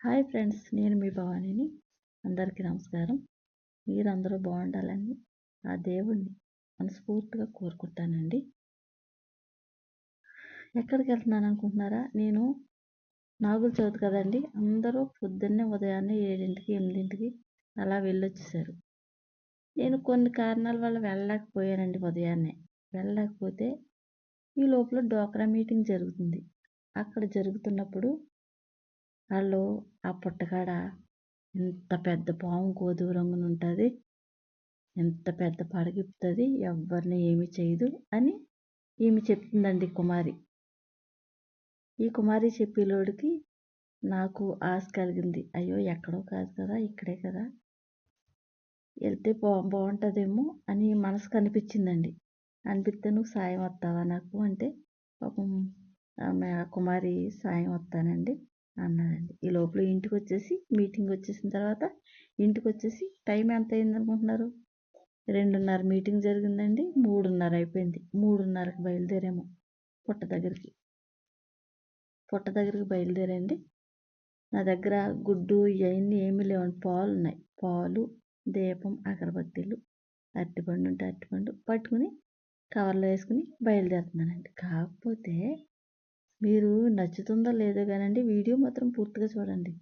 Hi friends నేను మీ భవానీని. అందరికీ నమస్కారం. మీరందరూ బాగుండాలని ఆ దేవుణ్ణి మనస్ఫూర్తిగా కోరుకుంటానండి. ఎక్కడికి వెళ్తున్నాను అనుకుంటున్నారా? నేను నాగుల చవితి కదండి. అందరూ పొద్దున్నే ఉదయాన్నే ఏడింటికి ఎనిమిదింటికి అలా వెళ్ళొచ్చేసారు. నేను కొన్ని కారణాల వల్ల వెళ్ళలేకపోయానండి ఉదయాన్నే. వెళ్ళలేకపోతే ఈ లోపల డోక్రా మీటింగ్ జరుగుతుంది. అక్కడ జరుగుతున్నప్పుడు వాళ్ళు ఆ పుట్టకాడ ఇంత పెద్ద పాము గోధుమ రంగున ఉంటుంది. ఎంత పెద్ద పడగిపుతుంది ఎవరిని ఏమి చేయదు అని ఈమె చెప్తుందండి కుమారి. ఈ కుమారి చెప్పేలోడికి నాకు ఆశ కలిగింది. అయ్యో ఎక్కడో కాదు కదా ఇక్కడే కదా. వెళ్తే బా బాగుంటుందేమో అని మనసుకు అనిపించిందండి. అనిపిస్తే నువ్వు సాయం వస్తావా నాకు? అంటే పాపం కుమారి సాయం వస్తానండి. అన్నదండి ఈ లోపల ఇంటికి వచ్చేసి మీటింగ్ వచ్చేసిన తర్వాత ఇంటికి వచ్చేసి టైం ఎంత అయింది అనుకుంటున్నారు రెండున్నర మీటింగ్ జరిగిందండి మూడున్నర అయిపోయింది. మూడున్నరకు బయలుదేరాము పుట్ట దగ్గరికి. పుట్ట దగ్గరికి బయలుదేరండి. నా దగ్గర గుడ్డు ఇవన్నీ ఏమీ లేవండి. పాలు ఉన్నాయి పాలు దీపం అగరబత్తీలు అరటిపండు ఉంటే అరటిపండు పట్టుకుని కవర్లో వేసుకుని బయలుదేరుతున్నానండి. కాకపోతే మీరు నచ్చుతుందో లేదో కానండి వీడియో మాత్రం పూర్తిగా చూడండి.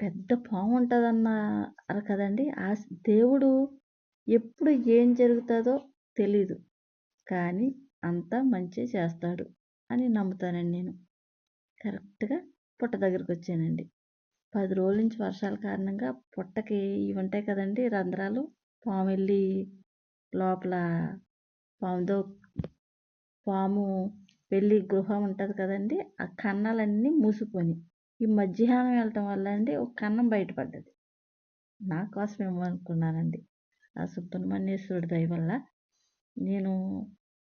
పెద్ద పాము ఉంటుందన్నారు కదండి ఆ దేవుడు ఎప్పుడు ఏం జరుగుతుందో తెలీదు. కానీ అంతా మంచి చేస్తాడు అని నమ్ముతానండి నేను. కరెక్ట్గా పుట్ట దగ్గరికి వచ్చానండి. పది రోజుల నుంచి వర్షాల కారణంగా పుట్టకి ఇవి ఉంటాయి కదండి రంధ్రాలు పాము వెళ్ళి లోపల పాముతో పాము పెళ్ళి గృహ ఉంటుంది కదండి ఆ కన్నాలన్నీ మూసుకొని ఈ మధ్యాహ్నం వెళ్ళటం వల్ల అండి ఒక కన్నం బయటపడ్డది. నా కోసం ఏమనుకున్నానండి ఆ సుబ్రహ్మణ్యేశ్వరుడు దయ వల్ల నేను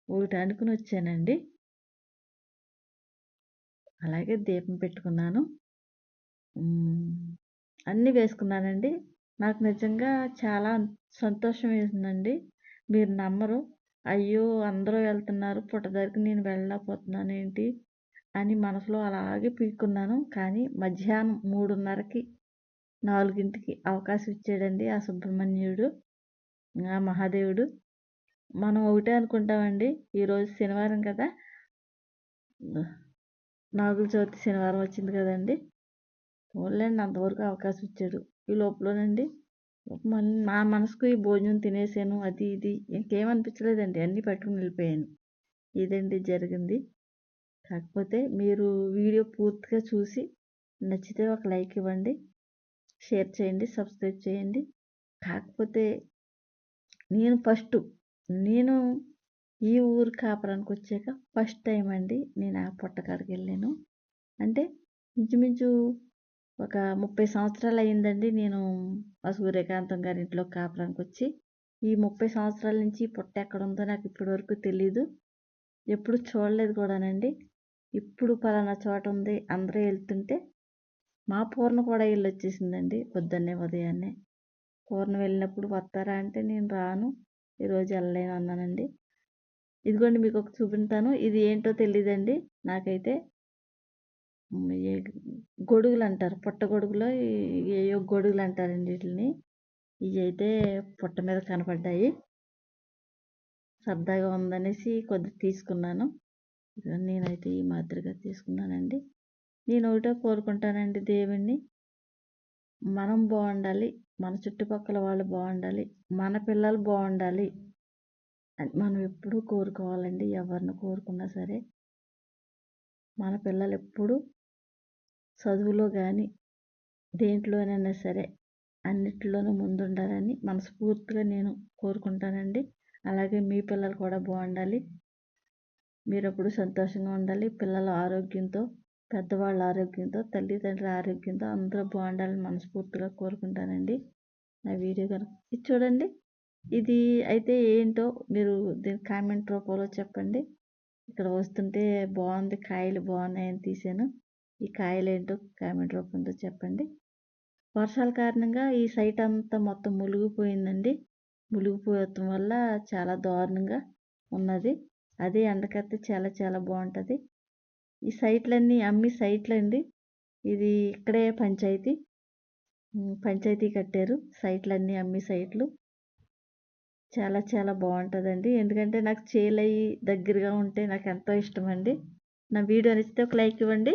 ఒకటి అనుకుని వచ్చానండి. అలాగే దీపం పెట్టుకున్నాను. అన్నీ వేసుకున్నానండి. నాకు నిజంగా చాలా సంతోషం వేసిందండి. మీరు నమ్మరు. అయ్యో అందరూ వెళ్తున్నారు పుట్ట దగ్గరికి నేను వెళ్ళలేకపోతున్నాను ఏంటి అని మనసులో అలాగే పీక్కున్నాను. కానీ మధ్యాహ్నం మూడున్నరకి నాలుగింటికి అవకాశం ఇచ్చాడండి ఆ సుబ్రహ్మణ్యుడు ఆ మహాదేవుడు. మనం ఒకటే అనుకుంటామండి ఈరోజు శనివారం కదా? నాగుల చవితి శనివారం వచ్చింది కదండి. ఓన్లేండి అంతవరకు అవకాశం ఇచ్చాడు. ఈ లోపలనండి. మన్ నా మనసుకు ఈ భోజనం తినేసాను అది ఇది. ఇంకేమనిపించలేదండి అన్నీ పట్టుకుని వెళ్ళిపోయాను. ఇదండి జరిగింది. కాకపోతే మీరు వీడియో పూర్తిగా చూసి నచ్చితే ఒక లైక్ ఇవ్వండి షేర్ చేయండి సబ్స్క్రైబ్ చేయండి. కాకపోతే నేను ఫస్ట్ నేను ఈ ఊరు కాపురానికి వచ్చాక ఫస్ట్ టైం అండి నేను ఆ పుట్టకాడికి వెళ్ళాను. అంటే ఇంచుమించు ఒక ముప్పై సంవత్సరాలు అయిందండి నేను ఆ సూర్యకాంతం గారి ఇంట్లో కాపురానికి వచ్చి ఈ ముప్పై సంవత్సరాల నుంచి పొట్ట ఎక్కడ ఉందో నాకు ఇప్పటి వరకు తెలీదు. ఎప్పుడు చూడలేదు కూడానండి. ఇప్పుడు పలానా చోట ఉంది అందరూ వెళ్తుంటే మా పూర్ణ కూడా వెళ్ళి వచ్చేసిందండి పొద్దున్నే ఉదయాన్నే. పూర్ణ వెళ్ళినప్పుడు వస్తారా అంటే నేను రాను. ఈరోజు వెళ్ళలేను అన్నానండి ఇదిగోండి మీకు ఒక చూపించాను ఇది ఏంటో తెలియదండి నాకైతే. గొడుగులు అంటారు పుట్ట గొడుగులో ఏయో గొడుగులు అంటారండి వీటిని ఇవి అయితే పుట్ట మీద కనపడ్డాయి. సరదాగా ఉందనేసి కొద్ది తీసుకున్నాను. నేనైతే ఈ మాదిరిగా తీసుకున్నానండి. నేను ఒకటే కోరుకుంటానండి దేవుణ్ణి. మనం బాగుండాలి. మన చుట్టుపక్కల వాళ్ళు బాగుండాలి. మన పిల్లలు బాగుండాలి అని మనం ఎప్పుడూ కోరుకోవాలండి. ఎవరిని కోరుకున్నా సరే. మన పిల్లలు ఎప్పుడు చదువులో కానీ దేంట్లోనైనా సరే అన్నిట్లోనూ ముందుండాలని మనస్ఫూర్తిగా నేను కోరుకుంటానండి. అలాగే మీ పిల్లలు కూడా బాగుండాలి. మీరు అప్పుడు సంతోషంగా ఉండాలి. పిల్లల ఆరోగ్యంతో పెద్దవాళ్ళ ఆరోగ్యంతో తల్లిదండ్రుల ఆరోగ్యంతో అందరూ బాగుండాలని మనస్ఫూర్తిగా కోరుకుంటానండి. నా వీడియో కనుక ఇది చూడండి. ఇది అయితే ఏంటో మీరు దీని కామెంట్ రూపంలో చెప్పండి. ఇక్కడ వస్తుంటే బాగుంది కాయలు బాగున్నాయని తీసాను ఈ కాయలేంటో కామెంట్ రూపంలో చెప్పండి. వర్షాల కారణంగా ఈ సైట్ అంతా మొత్తం మునిగిపోయిందండి. మునిగిపోవటం వల్ల చాలా దారుణంగా ఉన్నది. అదే ఎండకైతే చాలా చాలా బాగుంటుంది. ఈ సైట్లన్నీ అమ్మి సైట్లు అండి ఇది ఇక్కడే పంచాయతీ. పంచాయతీ కట్టారు. సైట్లన్నీ అమ్మి సైట్లు. చాలా చాలా బాగుంటుందండి. ఎందుకంటే నాకు చేలయ్యి దగ్గరగా ఉంటే నాకు ఎంతో ఇష్టం అండి నా వీడియో నచ్చితే ఒక లైక్ ఇవ్వండి.